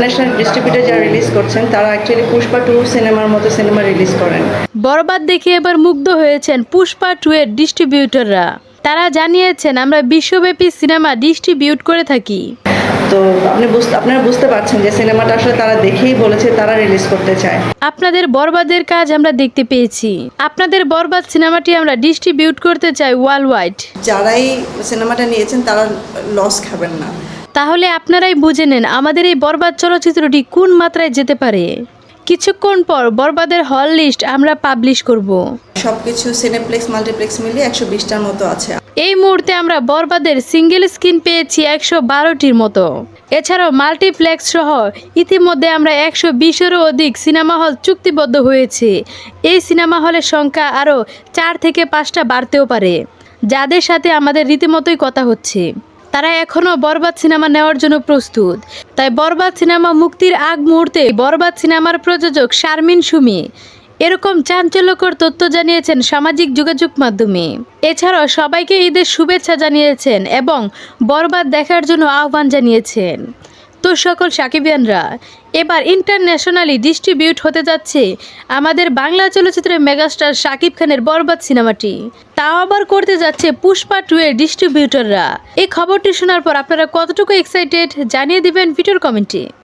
Distributor যারা release করছেন তারা অ্যাকচুয়ালি পুষ্পা টু সিনেমার মতো সিনেমা রিলিজ করেন। বরবাদ দেখে এবার মুগ্ধ হয়েছেন পুষ্পা টু এর ডিস্ট্রিবিউটররা তারা জানিয়েছেন আমরা বিশ্বব্যাপী সিনেমা ডিস্ট্রিবিউট করে থাকি। তো আপনি বুঝতে আপনারা বুঝতে পারছেন যে সিনেমাটা আসলে তারা দেখেই বলেছে তারা রিলিজ করতে চায়। আপনাদের বরবাদের কাজ আমরা দেখতে পেয়েছি। আপনাদের বরবাদ সিনেমাটি আমরা ডিস্ট্রিবিউট করতে চাই ওয়ার্ল্ড ওয়াইড যারাই সিনেমাটা নিয়েছেন তারা লস খাবেন না। তাহলে আপনারাই বুঝে নেন আমাদের এই বরবাদ চলচ্চিত্রটি কোন মাত্রায় যেতে পারে। কিছুক্ষণ পর বরবাদের হল লিস্ট আমরা পাবলিশ করব। সব কিছু সিনেপ্লেক্স মাল্টিপ্লেক্স মিলিয়ে একশো বিশটার মতো আছে। এই মুহূর্তে আমরা বরবাদের সিঙ্গেল স্ক্রিন পেয়েছি একশো বারোটির মতো। এছাড়াও মাল্টিপ্লেক্স সহ ইতিমধ্যে আমরা একশো বিশেরও অধিক সিনেমা হল চুক্তিবদ্ধ হয়েছে। এই সিনেমা হলের সংখ্যা আরও চার থেকে পাঁচটা বাড়তেও পারে। যাদের সাথে আমাদের রীতিমতোই কথা হচ্ছে। তারা এখনও বরবাদ সিনেমা নেওয়ার জন্য প্রস্তুত। তাই বরবাদ সিনেমা মুক্তির আগ মুহূর্তে বরবাদ সিনেমার প্রযোজক শারমিন সুমি এরকম চাঞ্চল্যকর তথ্য জানিয়েছেন সামাজিক যোগাযোগ মাধ্যমে। এছাড়াও সবাইকে ঈদের শুভেচ্ছা জানিয়েছেন এবং বরবাদ দেখার জন্য আহ্বান জানিয়েছেন। তো সকল সাকিবিয়ানরা, এবার ইন্টারন্যাশনালি ডিস্ট্রিবিউট হতে যাচ্ছে আমাদের বাংলা চলচ্চিত্রের মেগাস্টার শাকিব খানের বরবাদ সিনেমাটি। তাও আবার করতে যাচ্ছে পুষ্পা টু এর ডিস্ট্রিবিউটররা এই খবরটি শোনার পর আপনারা কতটুকু এক্সাইটেড জানিয়ে দিবেন ভিডিওর কমেন্টে।